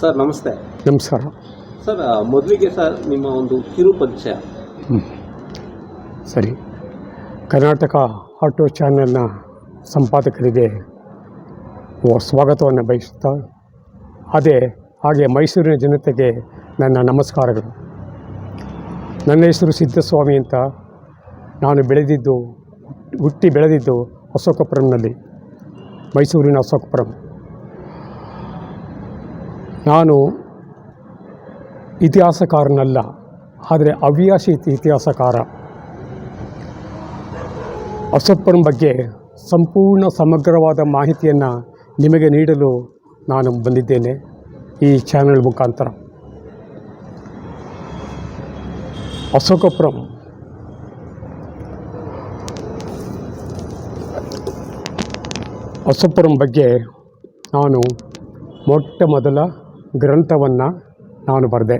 Sir ನಮಸ್ತೆ. ನಮಸ್ಕಾರ. Sir ಮೊದಲಿಗೆ ಸರ್ ನಿಮ್ಮ ಒಂದು ಕಿರು ಪರಿಚಯ. ಸರಿ. ಕರ್ನಾಟಕ ಆಟೋ ಚಾನೆಲ್ನ ಸಂಪಾದಕರಿಗೆ ಸ್ವಾಗತವನ್ನು ಬಯಸುತ್ತಾ ಅದೇ ಹಾಗೆ ಮೈಸೂರಿನ ಜನತೆಗೆ ನನ್ನ ನಮಸ್ಕಾರಗಳು. ನನ್ನ ಹೆಸರು ಸಿದ್ದಸ್ವಾಮಿ ಅಂತ ನಾನು ಬೆಳೆದಿದ್ದು ಹುಟ್ಟಿ ಬೆಳೆದಿದ್ದು ಅಶೋಕಪುರಂನಲ್ಲಿ ಮೈಸೂರಿನ ಅಶೋಕಪುರಂ. ನಾನು ಇತಿಹಾಸಕಾರನಲ್ಲ, ಆದರೆ ಹವ್ಯಾಸಿ ಇತಿಹಾಸಕಾರ. ಅಶೋಕಪುರಂ ಬಗ್ಗೆ ಸಂಪೂರ್ಣ ಸಮಗ್ರವಾದ ಮಾಹಿತಿಯನ್ನು ನಿಮಗೆ ನೀಡಲು ನಾನು ಬಂದಿದ್ದೇನೆ ಈ ಚಾನೆಲ್ ಮುಖಾಂತರ. ಅಶೋಕಪುರಂ ಅಶೋಕಪುರಂ ಬಗ್ಗೆ ನಾನು ಮೊಟ್ಟ ಮೊದಲ ಗ್ರಂಥವನ್ನು ನಾನು ಬರೆದೆ.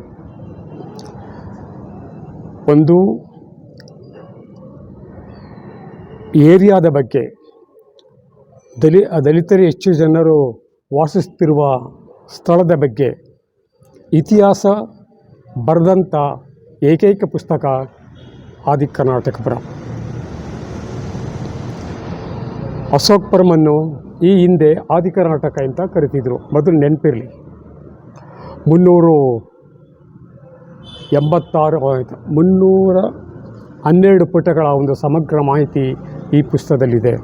ಒಂದು ಏರಿಯಾದ ಬಗ್ಗೆ, ದಲಿ, ದಲಿತರು ಹೆಚ್ಚು ಜನರು ವಾಸಿಸ್ತಿರುವ ಸ್ಥಳದ ಬಗ್ಗೆ ಇತಿಹಾಸ ಬರೆದಂಥ ಏಕೈಕ ಪುಸ್ತಕ ಆದಿ ಕರ್ನಾಟಕಪುರ ಅಶೋಕ್ಪುರಮನ್ನು ಈ ಹಿಂದೆ ಆದಿ ಕರ್ನಾಟಕ ಅಂತ ಕರಿತಿದ್ರು. ಮೊದಲು ನೆನಪಿರಲಿ. ಮುನ್ನೂರು ಎಂಬತ್ತಾರು ಮುನ್ನೂರ ಹನ್ನೆರಡು ಪುಟಗಳ ಒಂದು ಸಮಗ್ರ ಮಾಹಿತಿ ಈ ಪುಸ್ತಕದಲ್ಲಿದೆ.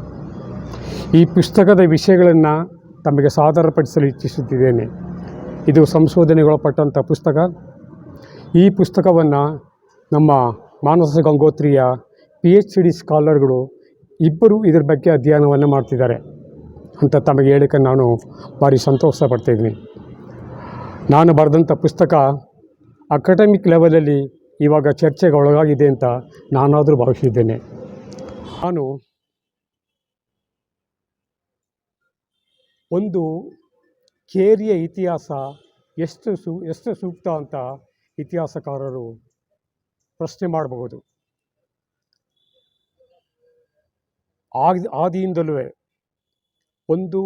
ಈ ಪುಸ್ತಕದ ವಿಷಯಗಳನ್ನು ತಮಗೆ ಸಾದರಪಡಿಸಲು ಇಚ್ಛಿಸುತ್ತಿದ್ದೇನೆ. ಇದು ಸಂಶೋಧನೆಗೊಳಪಟ್ಟಂಥ ಪುಸ್ತಕ. ಈ ಪುಸ್ತಕವನ್ನು ನಮ್ಮ ಮಾನಸ ಗಂಗೋತ್ರಿಯ ಪಿ ಎಚ್ ಡಿ ಸ್ಕಾಲರ್ಗಳು ಇಬ್ಬರು ಇದರ ಬಗ್ಗೆ ಅಧ್ಯಯನವನ್ನು ಮಾಡ್ತಿದ್ದಾರೆ ಅಂತ ತಮಗೆ ಹೇಳಕ್ಕೆ ನಾನು ಭಾರಿ ಸಂತೋಷ ಪಡ್ತಾಯಿದ್ದೀನಿ ನಾನು ಬರೆದಂಥ ಪುಸ್ತಕ ಅಕಾಡೆಮಿಕ್ ಲೆವೆಲಲ್ಲಿ ಇವಾಗ ಚರ್ಚೆಗೆ ಒಳಗಾಗಿದೆ ಅಂತ ನಾನಾದರೂ ಭಾವಿಸಿದ್ದೇನೆ. ನಾನು ಒಂದು ಕೇರಿಯ ಇತಿಹಾಸ ಎಷ್ಟು ಸು, ಎಷ್ಟು ಸೂಕ್ತ ಅಂತ ಇತಿಹಾಸಕಾರರು ಪ್ರಶ್ನೆ ಮಾಡಬಹುದು. ಆದಿ ಆದಿಯಿಂದಲೂ ಒಂದು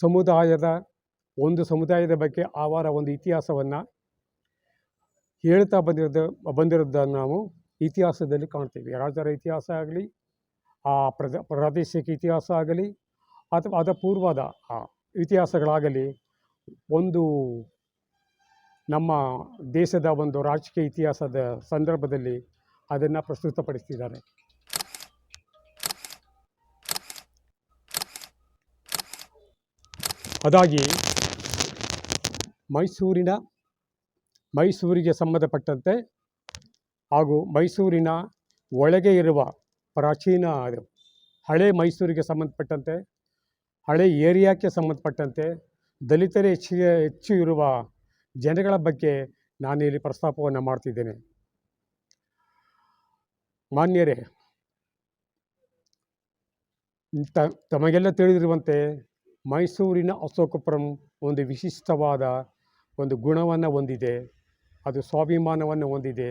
ಸಮುದಾಯದ ಒಂದು ಸಮುದಾಯದ ಬಗ್ಗೆ ಅವರ ಒಂದು ಇತಿಹಾಸವನ್ನು ಹೇಳ್ತಾ ಬಂದಿರೋದು ಬಂದಿರೋದನ್ನು ನಾವು ಇತಿಹಾಸದಲ್ಲಿ ಕಾಣ್ತೀವಿ. ರಾಜರ ಇತಿಹಾಸ ಆಗಲಿ, ಆ ಪ್ರದ ಪ್ರಾದೇಶಿಕ ಇತಿಹಾಸ ಆಗಲಿ, ಅಥವಾ ಅದ ಪೂರ್ವದ ಇತಿಹಾಸಗಳಾಗಲಿ, ಒಂದು ನಮ್ಮ ದೇಶದ ಒಂದು ರಾಜಕೀಯ ಇತಿಹಾಸದ ಸಂದರ್ಭದಲ್ಲಿ ಅದನ್ನು ಪ್ರಸ್ತುತಪಡಿಸ್ತಿದ್ದಾರೆ. ಅದಾಗಿ ಮೈಸೂರಿನ, ಮೈಸೂರಿಗೆ ಸಂಬಂಧಪಟ್ಟಂತೆ ಹಾಗೂ ಮೈಸೂರಿನ ಒಳಗೆ ಇರುವ ಪ್ರಾಚೀನ ಹಳೆ ಮೈಸೂರಿಗೆ ಸಂಬಂಧಪಟ್ಟಂತೆ, ಹಳೆ ಏರಿಯಾಕ್ಕೆ ಸಂಬಂಧಪಟ್ಟಂತೆ, ದಲಿತರೇ ಹೆಚ್ಚಿಗೆ, ಹೆಚ್ಚು ಇರುವ ಜನಗಳ ಬಗ್ಗೆ ನಾನಿಲ್ಲಿ ಪ್ರಸ್ತಾಪವನ್ನು ಮಾಡ್ತಿದ್ದೇನೆ. ಮಾನ್ಯರೇ, ತ, ತಮಗೆಲ್ಲ ತಿಳಿದಿರುವಂತೆ ಮೈಸೂರಿನ ಅಶೋಕಪುರಂ ಒಂದು ವಿಶಿಷ್ಟವಾದ ಒಂದು ಗುಣವನ್ನು ಹೊಂದಿದೆ, ಅದು ಸ್ವಾಭಿಮಾನವನ್ನು ಹೊಂದಿದೆ.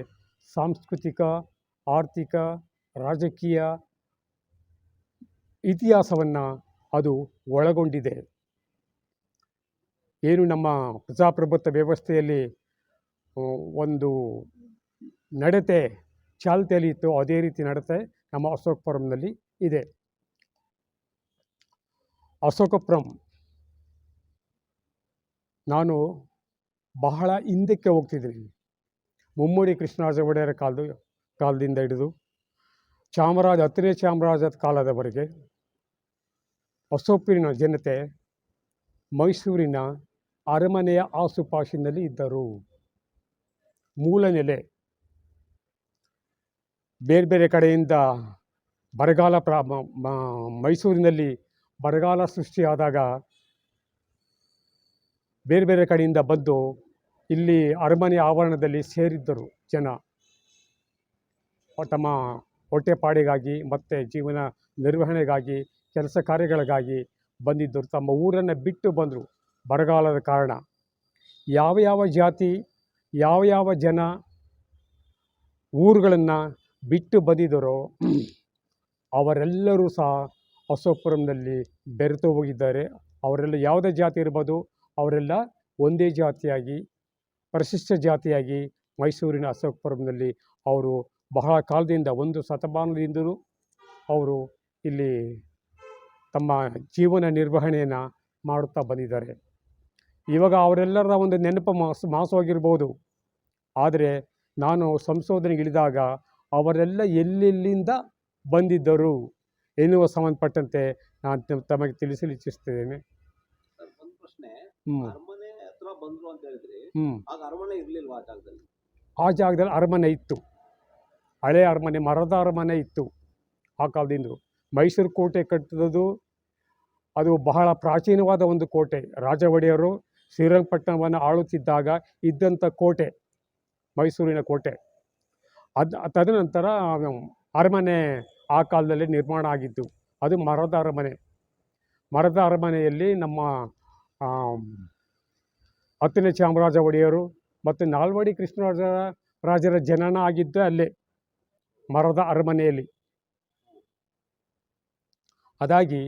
ಸಾಂಸ್ಕೃತಿಕ, ಆರ್ಥಿಕ, ರಾಜಕೀಯ ಇತಿಹಾಸವನ್ನು ಅದು ಒಳಗೊಂಡಿದೆ. ಏನು ನಮ್ಮ ಪ್ರಜಾಪ್ರಭುತ್ವ ವ್ಯವಸ್ಥೆಯಲ್ಲಿ ಒಂದು ನಡತೆ, ಚಾಲ್ತಿಯಲ್ಲಿ ಇತ್ತು, ಅದೇ ರೀತಿ ನಡತೆ ನಮ್ಮ ಅಶೋಕಪುರಂನಲ್ಲಿ ಇದೆ. ಅಶೋಕಪುರಂ, ನಾನು ಬಹಳ ಹಿಂದಕ್ಕೆ ಹೋಗ್ತಿದ್ರಿ. ಮುಮ್ಮಡಿ ಕೃಷ್ಣರಾಜ ಒಡೆಯರ ಕಾಲದ, ಕಾಲದಿಂದ ಹಿಡಿದು ಚಾಮರಾಜ, ಹತ್ತನೇ ಚಾಮರಾಜದ ಕಾಲದವರೆಗೆ ಹೊಸೊಪ್ಪಿನ ಜನತೆ ಮೈಸೂರಿನ ಅರಮನೆಯ ಆಸುಪಾಸಿನಲ್ಲಿ ಇದ್ದರು. ಮೂಲ ನೆಲೆ ಬೇರೆ ಬೇರೆ ಕಡೆಯಿಂದ ಬರಗಾಲ ಪ್ರಾ ಮೈಸೂರಿನಲ್ಲಿ ಬರಗಾಲ ಸೃಷ್ಟಿಯಾದಾಗ ಬೇರೆ ಬೇರೆ ಕಡೆಯಿಂದ ಬಂದು ಇಲ್ಲಿ ಅರಮನೆ ಆವರಣದಲ್ಲಿ ಸೇರಿದ್ದರು ಜನ. ತಮ್ಮ ಹೊಟ್ಟೆಪಾಡಿಗಾಗಿ ಮತ್ತು ಜೀವನ ನಿರ್ವಹಣೆಗಾಗಿ, ಕೆಲಸ ಕಾರ್ಯಗಳಿಗಾಗಿ ಬಂದಿದ್ದರು. ತಮ್ಮ ಊರನ್ನು ಬಿಟ್ಟು ಬಂದರು ಬರಗಾಲದ ಕಾರಣ. ಯಾವ ಯಾವ ಜಾತಿ, ಯಾವ ಯಾವ ಜನ ಊರುಗಳನ್ನು ಬಿಟ್ಟು ಬಂದಿದ್ದರೋ ಅವರೆಲ್ಲರೂ ಸಹ ಅಶೋಕಪುರಂನಲ್ಲಿ ಬೆರೆತು ಹೋಗಿದ್ದಾರೆ. ಅವರೆಲ್ಲ ಯಾವುದೇ ಜಾತಿ ಇರ್ಬೋದು, ಅವರೆಲ್ಲ ಒಂದೇ ಜಾತಿಯಾಗಿ ಪರಿಶಿಷ್ಟ ಜಾತಿಯಾಗಿ ಮೈಸೂರಿನ ಅಶೋಕಪುರಂನಲ್ಲಿ ಅವರು ಬಹಳ ಕಾಲದಿಂದ ಒಂದು ಶತಮಾನದಿಂದಲೂ ಅವರು ಇಲ್ಲಿ ತಮ್ಮ ಜೀವನ ನಿರ್ವಹಣೆಯನ್ನು ಮಾಡುತ್ತಾ ಬಂದಿದ್ದಾರೆ. ಇವಾಗ ಅವರೆಲ್ಲರ ಒಂದು ನೆನಪು ಮಾಸ ಮಾಸವಾಗಿರ್ಬೋದು. ಆದರೆ ನಾನು ಸಂಶೋಧನೆಗೆ ಇಳಿದಾಗ ಅವರೆಲ್ಲ ಎಲ್ಲೆಲ್ಲಿಂದ ಬಂದಿದ್ದರು ಎನ್ನುವ ಸಂಬಂಧಪಟ್ಟಂತೆ ನಾನು ತಮ್- ತಮಗೆ ತಿಳಿಸಲು ಇಚ್ಛಿಸ್ತೇನೆ ಪ್ರಶ್ನೆ. ಹ್ಞೂ ಬಂದ್ರು ಅಂತ ಹೇಳಿದ್ರಿ ಹ್ಞೂ ಆಗ ಅರಮನೆ ಇರ್ಲಿಲ್ವಾ ಆ ಜಾಗದಲ್ಲಿ? ಆ ಜಾಗದಲ್ಲಿ ಅರಮನೆ ಇತ್ತು. ಹಳೆ ಅರಮನೆ ಮರದ ಅರಮನೆ ಇತ್ತು ಆ ಕಾಲದಿಂದ. ಮೈಸೂರು ಕೋಟೆ ಕಟ್ಟಿದ್ದು ಅದು ಬಹಳ ಪ್ರಾಚೀನವಾದ ಒಂದು ಕೋಟೆ. ರಾಜ ಒಡೆಯರು ಶ್ರೀರಂಗಪಟ್ಟಣವನ್ನು ಆಳುತ್ತಿದ್ದಾಗ ಇದ್ದಂಥ ಕೋಟೆ ಮೈಸೂರಿನ ಕೋಟೆ. ಅದು ತದನಂತರ ಅರಮನೆ ಆ ಕಾಲದಲ್ಲಿ ನಿರ್ಮಾಣ ಆಗಿದ್ದು ಅದು ಮರದ ಅರಮನೆ. ಮರದ ಅರಮನೆಯಲ್ಲಿ ನಮ್ಮ ಹತ್ತನೇ ಚಾಮರಾಜ ಒಡೆಯರು ಮತ್ತು ನಾಲ್ವಡಿ ಕೃಷ್ಣರಾಜ ರಾಜರ ಜನನ ಆಗಿದ್ದು ಅಲ್ಲೇ ಮರದ ಅರಮನೆಯಲ್ಲಿ. ಅದಾಗಿ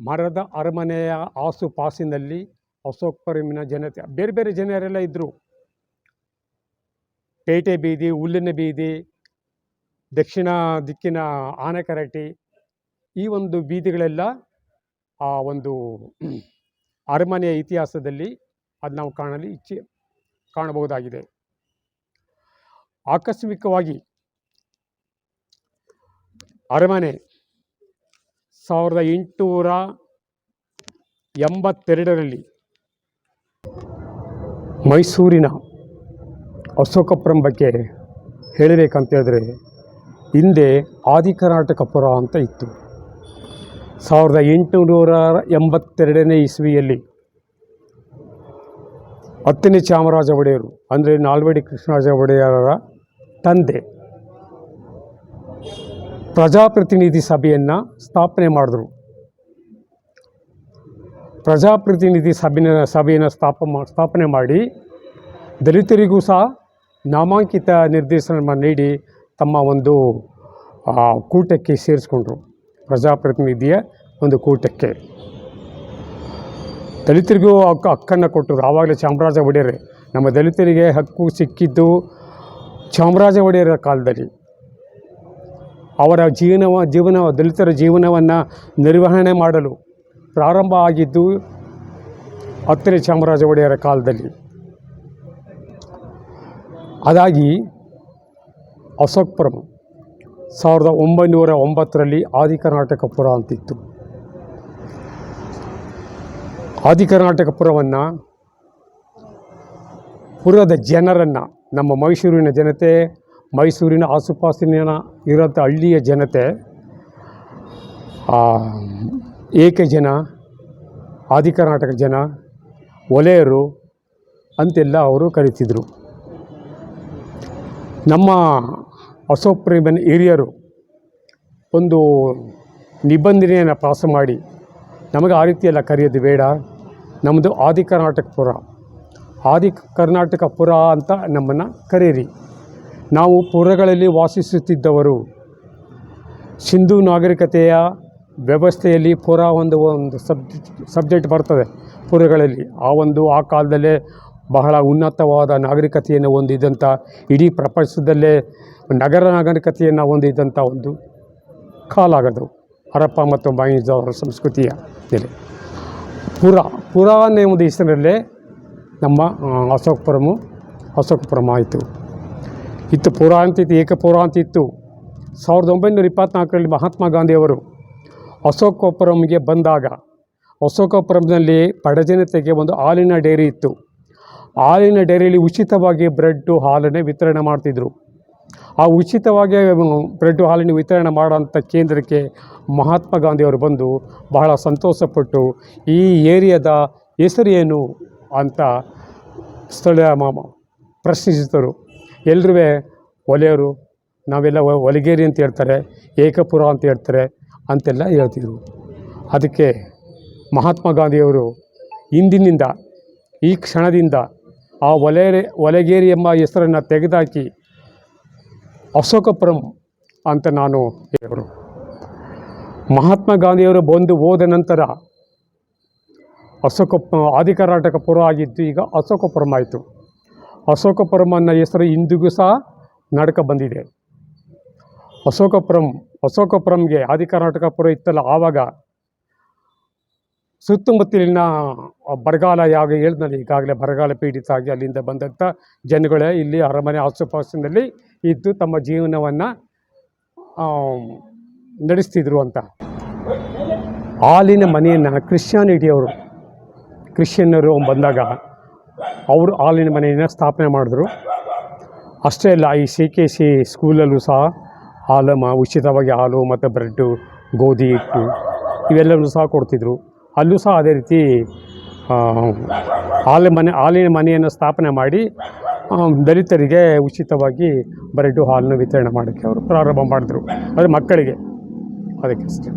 ಮರದ ಅರಮನೆಯ ಆಸುಪಾಸಿನಲ್ಲಿ ಅಶೋಕಪುರಮಿನ ಜನತೆ, ಬೇರೆ ಬೇರೆ ಜನರೆಲ್ಲ ಇದ್ದರು ಪೇಟೆ ಬೀದಿ, ಹುಲ್ಲಿನ ಬೀದಿ, ದಕ್ಷಿಣ ದಿಕ್ಕಿನ ಆನೆಕರಟಿ ಈ ಒಂದು ಬೀದಿಗಳೆಲ್ಲ ಆ ಒಂದು ಅರಮನೆಯ ಇತಿಹಾಸದಲ್ಲಿ ಅದು ನಾವು ಕಾಣಲು ಇಚ್ಛೆ ಕಾಣಬಹುದಾಗಿದೆ. ಆಕಸ್ಮಿಕವಾಗಿ ಅರಮನೆ ಸಾವಿರದ ಎಂಟುನೂರ ಎಂಬತ್ತೆರಡರಲ್ಲಿ ಮೈಸೂರಿನ ಅಶೋಕಪುರಂ ಬಗ್ಗೆ ಹೇಳಬೇಕಂತ ಹೇಳಿದ್ರೆ ಹಿಂದೆ ಆದಿ ಕರ್ನಾಟಕಪುರ ಅಂತ ಇತ್ತು. ಸಾವಿರದ ಎಂಟುನೂರ ಎಂಬತ್ತೆರಡನೇ ಇಸ್ವಿಯಲ್ಲಿ ಹತ್ತನೇ ಚಾಮರಾಜ ಒಡೆಯರು, ಅಂದರೆ ನಾಲ್ವಡಿ ಕೃಷ್ಣರಾಜ ಒಡೆಯರ ತಂದೆ. ಪ್ರಜಾಪ್ರತಿನಿಧಿ ಸಭೆಯನ್ನು ಸ್ಥಾಪನೆ ಮಾಡಿದ್ರು. ಪ್ರಜಾಪ್ರತಿನಿಧಿ ಸಭೆನ, ಸಭೆಯನ್ನು ಸ್ಥಾಪ, ಸ್ಥಾಪನೆ ಮಾಡಿ ದಲಿತರಿಗೂ ಸಹ ನಾಮಾಂಕಿತ ನಿರ್ದೇಶನ ನೀಡಿ ತಮ್ಮ ಒಂದು ಕೂಟಕ್ಕೆ ಸೇರಿಸ್ಕೊಂಡ್ರು. ಪ್ರಜಾಪ್ರತಿನಿಧಿಯ ಒಂದು ಕೂಟಕ್ಕೆ. ದಲಿತರಿಗೂ ಹಕ್ಕು ಹಕ್ಕನ್ನು ಕೊಟ್ಟರು. ಆವಾಗಲೇ ಚಾಮರಾಜ ಒಡೆಯರೇ. ನಮ್ಮ ದಲಿತರಿಗೆ ಹಕ್ಕು ಸಿಕ್ಕಿದ್ದು ಚಾಮರಾಜ ಒಡೆಯರ ಕಾಲದಲ್ಲಿ. ಅವರ ಜೀವನವ, ಜೀವನ, ದಲಿತರ ಜೀವನವನ್ನು ನಿರ್ವಹಣೆ ಮಾಡಲು ಪ್ರಾರಂಭ ಆಗಿದ್ದು ಹತ್ತನೇ ಚಾಮರಾಜ ಒಡೆಯರ ಕಾಲದಲ್ಲಿ. ಅದಾಗಿ ಅಶೋಕಪುರಂ ಸಾವಿರದ ಒಂಬೈನೂರ ಒಂಬತ್ತರಲ್ಲಿ ಆದಿ ಕರ್ನಾಟಕಪುರ ಅಂತಿತ್ತು. ಆದಿ ಕರ್ನಾಟಕಪುರವನ್ನು ಪುರದ ಜನರನ್ನು, ನಮ್ಮ ಮೈಸೂರಿನ ಜನತೆ, ಮೈಸೂರಿನ ಆಸುಪಾಸಿನ ಇರೋಂಥ ಹಳ್ಳಿಯ ಜನತೆ ಏಕ ಜನ, ಆದಿ ಕರ್ನಾಟಕ ಜನ, ಒಲೆಯರು ಅಂತೆಲ್ಲ ಅವರು ಕರೀತಿದ್ರು. ನಮ್ಮ ಅಶೋಕಪುರಮನ ಹಿರಿಯರು ಒಂದು ನಿಬಂಧನೆಯನ್ನು ಪಾಸ್ ಮಾಡಿ ನಮಗೆ ಆ ರೀತಿಯೆಲ್ಲ ಕರೆಯೋದು ಬೇಡ. ನಮ್ಮದು ಆದಿ ಕರ್ನಾಟಕಪುರ ಆದಿ ಕರ್ನಾಟಕಪುರ ಅಂತ ನಮ್ಮನ್ನು ಕರೀರಿ. ನಾವು ಪುರಗಳಲ್ಲಿ ವಾಸಿಸುತ್ತಿದ್ದವರು ಸಿಂಧು ನಾಗರಿಕತೆಯ ವ್ಯವಸ್ಥೆಯಲ್ಲಿ ಪುರ ಒಂದು ಒಂದು ಸಬ್ಜೆಕ್ಟ್ ಬರ್ತದೆ ಪುರಗಳಲ್ಲಿ. ಆ ಒಂದು, ಆ ಕಾಲದಲ್ಲೇ ಬಹಳ ಉನ್ನತವಾದ ನಾಗರಿಕತೆಯನ್ನು ಹೊಂದಿದ್ದಂಥ ಇಡೀ ಪ್ರಪಂಚದಲ್ಲೇ ನಗರ ನಾಗರಿಕತೆಯನ್ನು ಹೊಂದಿದ್ದಂಥ ಒಂದು ಕಾಲಾಗದು ಹರಪ್ಪ ಮತ್ತು ಬಾಯಿಜವರ ಸಂಸ್ಕೃತಿಯ ನೆಲೆ ಪುರ ಪುರ ಅನ್ನೋ ಒಂದು ನಮ್ಮ ಅಶೋಕಪುರಮು ಅಶೋಕಪುರಮ ಆಯಿತು. ಇತ್ತು ಪುರ ಅಂತಿತ್ತು ಏಕಪುರ ಅಂತಿತ್ತು ಸಾವಿರದ ಒಂಬೈನೂರ ಇಪ್ಪತ್ತ್ನಾಲ್ಕರಲ್ಲಿ ಮಹಾತ್ಮ ಗಾಂಧಿಯವರು ಅಶೋಕಪುರಂಗೆ ಬಂದಾಗ ಅಶೋಕಪುರಂನಲ್ಲಿ ಬಡಜನತೆಗೆ ಒಂದು ಹಾಲಿನ ಡೈರಿ ಇತ್ತು. ಹಾಲಿನ ಡೈರಿಯಲ್ಲಿ ಉಚಿತವಾಗಿ ಬ್ರೆಡ್ಡು, ಹಾಲನ್ನೇ ವಿತರಣೆ ಮಾಡ್ತಿದ್ರು. ಆ ಉಚಿತವಾಗಿ ಬ್ರೆಡ್ಡು ಹಾಲಿನ ವಿತರಣೆ ಮಾಡೋಂಥ ಕೇಂದ್ರಕ್ಕೆ ಮಹಾತ್ಮ ಗಾಂಧಿಯವರು ಬಂದು ಬಹಳ ಸಂತೋಷಪಟ್ಟು ಈ ಏರಿಯಾದ ಹೆಸರೇನು ಅಂತ ಸ್ಥಳೀಯ ಪ್ರಶ್ನಿಸಿದರು. ಎಲ್ಲರೂ ಒಲೆಯವರು ನಾವೆಲ್ಲ ಒಲಗೇರಿ ಅಂತ ಹೇಳ್ತಾರೆ, ಏಕಪುರ ಅಂತ ಹೇಳ್ತಾರೆ ಅಂತೆಲ್ಲ ಹೇಳ್ತಿದ್ರು. ಅದಕ್ಕೆ ಮಹಾತ್ಮ ಗಾಂಧಿಯವರು ಇಂದಿನಿಂದ ಈ ಕ್ಷಣದಿಂದ ಆ ಒಲೆ ಒಲಗೇರಿ ಎಂಬ ಹೆಸರನ್ನು ತೆಗೆದಾಕಿ ಅಶೋಕಪುರಂ ಅಂತ ನಾನು ಹೇಳರು ಮಹಾತ್ಮ ಗಾಂಧಿಯವರು ಬಂದು ಹೋದ ನಂತರ ಅಶೋಕ ಆದಿ ಕರ್ನಾಟಕ ಪುರ ಆಗಿದ್ದು ಈಗ ಅಶೋಕಪುರಂ ಆಯಿತು. ಅಶೋಕಪುರಂ ಅನ್ನೋ ಹೆಸರು ಇಂದಿಗೂ ಸಹ ನಡ್ಕ ಬಂದಿದೆ. ಅಶೋಕಪುರಂ, ಅಶೋಕಪುರಂಗೆ ಆದಿ ಕರ್ನಾಟಕ ಪುರ ಇತ್ತಲ್ಲ, ಆವಾಗ ಸುತ್ತಮುತ್ತಲಿನ ಬರಗಾಲ ಯಾವಾಗ ಹೇಳಿದ್ನಲ್ಲ ಈಗಾಗಲೇ ಬರಗಾಲ ಪೀಡಿತ ಆಗಿ ಅಲ್ಲಿಂದ ಬಂದಂಥ ಜನಗಳೇ ಇಲ್ಲಿ ಅರಮನೆ ಆಸುಪಾಸಿನಲ್ಲಿ ಇದ್ದು ತಮ್ಮ ಜೀವನವನ್ನು ನಡೆಸ್ತಿದ್ರು ಅಂತ. ಹಾಲಿನ ಮನೆಯನ್ನು ಕ್ರಿಶ್ಚಿಯಾನಿಟಿಯವರು ಕ್ರಿಶ್ಚಿಯನ್ನರು ಬಂದಾಗ ಅವರು ಹಾಲಿನ ಮನೆಯನ್ನು ಸ್ಥಾಪನೆ ಮಾಡಿದ್ರು. ಅಷ್ಟೇ ಅಲ್ಲ, ಈ ಸಿ ಕೆ ಸಿ ಸ್ಕೂಲಲ್ಲೂ ಸಹ ಹಾಲು ಮ, ಉಚಿತವಾಗಿ ಹಾಲು ಮತ್ತು ಬ್ರೆಡ್ಡು, ಗೋಧಿ ಹಿಟ್ಟು ಇವೆಲ್ಲವೂ ಸಹ ಕೊಡ್ತಿದ್ರು. ಅಲ್ಲೂ ಸಹ ಅದೇ ರೀತಿ ಹಾಲು ಮನೆ, ಹಾಲಿನ ಮನೆಯನ್ನು ಸ್ಥಾಪನೆ ಮಾಡಿ ದಲಿತರಿಗೆ ಉಚಿತವಾಗಿ ಬ್ರೆಡ್ಡು ಹಾಲನ್ನು ವಿತರಣೆ ಮಾಡೋಕ್ಕೆ ಅವರು ಪ್ರಾರಂಭ ಮಾಡಿದ್ರು. ಅದು ಮಕ್ಕಳಿಗೆ. ಅದಕ್ಕೆ ಅಷ್ಟೇ